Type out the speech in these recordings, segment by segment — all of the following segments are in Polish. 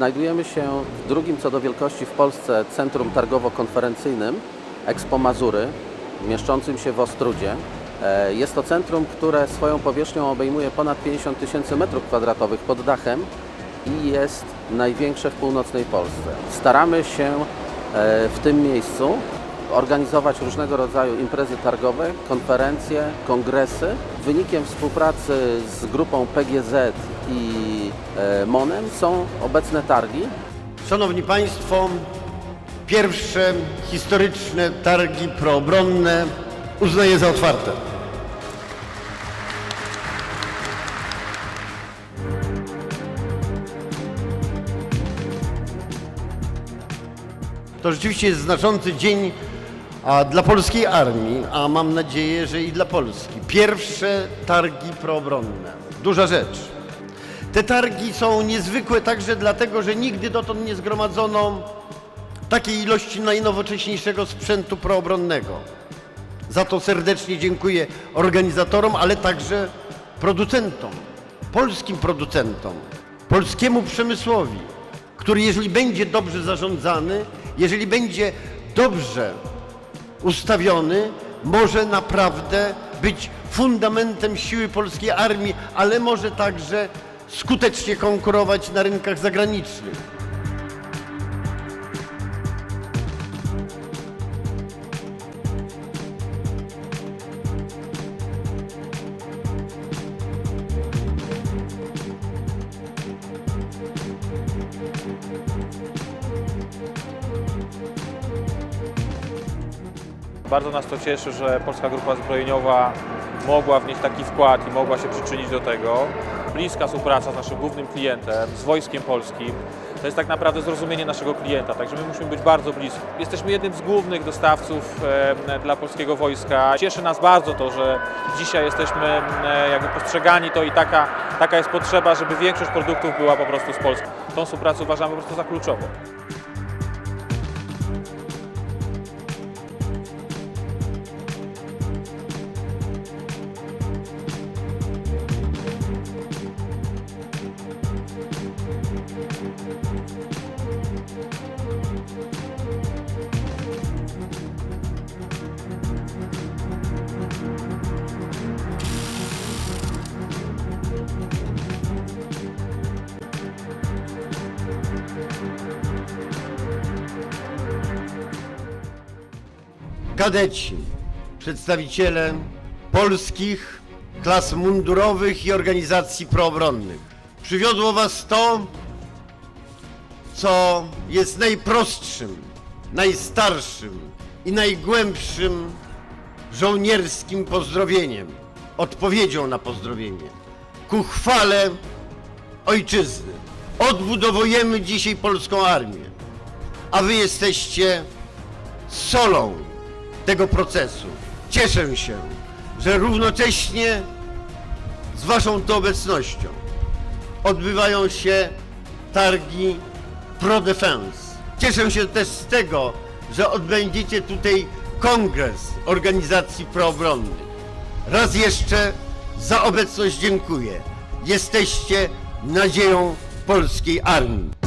Znajdujemy się w drugim co do wielkości w Polsce centrum targowo-konferencyjnym Expo Mazury, mieszczącym się w Ostrudzie. E, Jest to centrum, które swoją powierzchnią obejmuje ponad 50 tysięcy metrów kwadratowych pod dachem i jest największe w północnej Polsce. Staramy się e, w tym miejscu organizować różnego rodzaju imprezy targowe, konferencje, kongresy. Wynikiem współpracy z grupą PGZ i e, MONEM są obecne targi, Szanowni Państwo, pierwsze historyczne targi proobronne uznaję za otwarte. To rzeczywiście jest znaczący dzień a, dla polskiej armii, a mam nadzieję, że i dla Polski. Pierwsze targi proobronne. Duża rzecz. Te targi są niezwykłe także dlatego, że nigdy dotąd nie zgromadzono takiej ilości najnowocześniejszego sprzętu proobronnego. Za to serdecznie dziękuję organizatorom, ale także producentom, polskim producentom, polskiemu przemysłowi, który jeżeli będzie dobrze zarządzany, jeżeli będzie dobrze ustawiony, może naprawdę być fundamentem siły polskiej armii, ale może także skutecznie konkurować na rynkach zagranicznych. Bardzo nas to cieszy, że Polska Grupa Zbrojeniowa mogła wnieść taki wkład i mogła się przyczynić do tego. Bliska współpraca z naszym głównym klientem, z Wojskiem Polskim, to jest tak naprawdę zrozumienie naszego klienta, także my musimy być bardzo blisko. Jesteśmy jednym z głównych dostawców dla polskiego wojska. Cieszy nas bardzo to, że dzisiaj jesteśmy jakby postrzegani to i taka, taka jest potrzeba, żeby większość produktów była po prostu z Polski. Tą współpracę uważamy po prostu za kluczową. Kadeci, przedstawiciele polskich klas mundurowych i organizacji proobronnych. Przywiodło Was to, co jest najprostszym, najstarszym i najgłębszym żołnierskim pozdrowieniem, odpowiedzią na pozdrowienie, ku chwale ojczyzny. Odbudowujemy dzisiaj polską armię, a Wy jesteście solą tego procesu. Cieszę się, że równocześnie z Waszą tu obecnością odbywają się targi Pro Defense. Cieszę się też z tego, że odbędziecie tutaj kongres organizacji proobronnych. Raz jeszcze za obecność dziękuję. Jesteście nadzieją polskiej armii.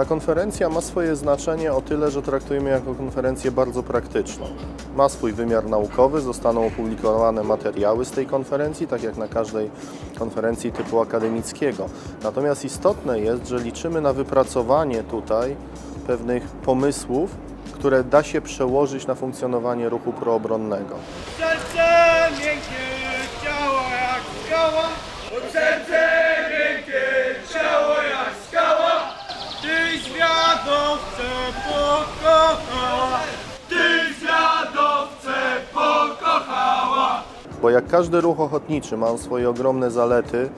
Ta konferencja ma swoje znaczenie o tyle, że traktujemy jako konferencję bardzo praktyczną. Ma swój wymiar naukowy, zostaną opublikowane materiały z tej konferencji, tak jak na każdej konferencji typu akademickiego. Natomiast istotne jest, że liczymy na wypracowanie tutaj pewnych pomysłów, które da się przełożyć na funkcjonowanie ruchu proobronnego. Serce miękkie, ciało jak skała. Serce Bo jak każdy ruch ochotniczy ma swoje ogromne zalety,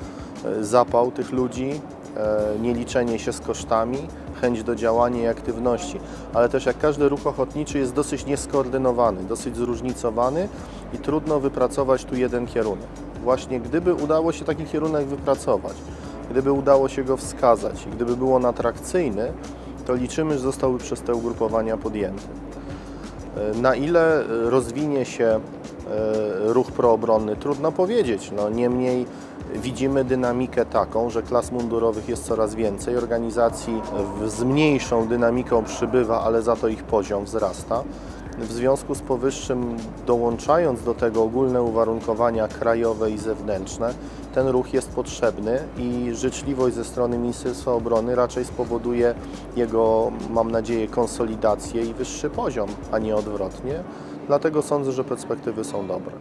e, zapał tych ludzi, e, nieliczenie się z kosztami, chęć do działania i aktywności, ale też jak każdy ruch ochotniczy jest dosyć nieskoordynowany, dosyć zróżnicowany i trudno wypracować tu jeden kierunek. Właśnie gdyby udało się taki kierunek wypracować, gdyby udało się go wskazać i gdyby był on atrakcyjny, to liczymy, że zostałby przez te ugrupowania podjęty. Na ile rozwinie się ruch proobronny? Trudno powiedzieć. No, niemniej widzimy dynamikę taką, że klas mundurowych jest coraz więcej, organizacji z mniejszą dynamiką przybywa, ale za to ich poziom wzrasta. W związku z powyższym, dołączając do tego ogólne uwarunkowania krajowe i zewnętrzne, ten ruch jest potrzebny i życzliwość ze strony Ministerstwa Obrony raczej spowoduje jego, mam nadzieję, konsolidację i wyższy poziom, a nie odwrotnie. Dlatego sądzę, że perspektywy są dobre.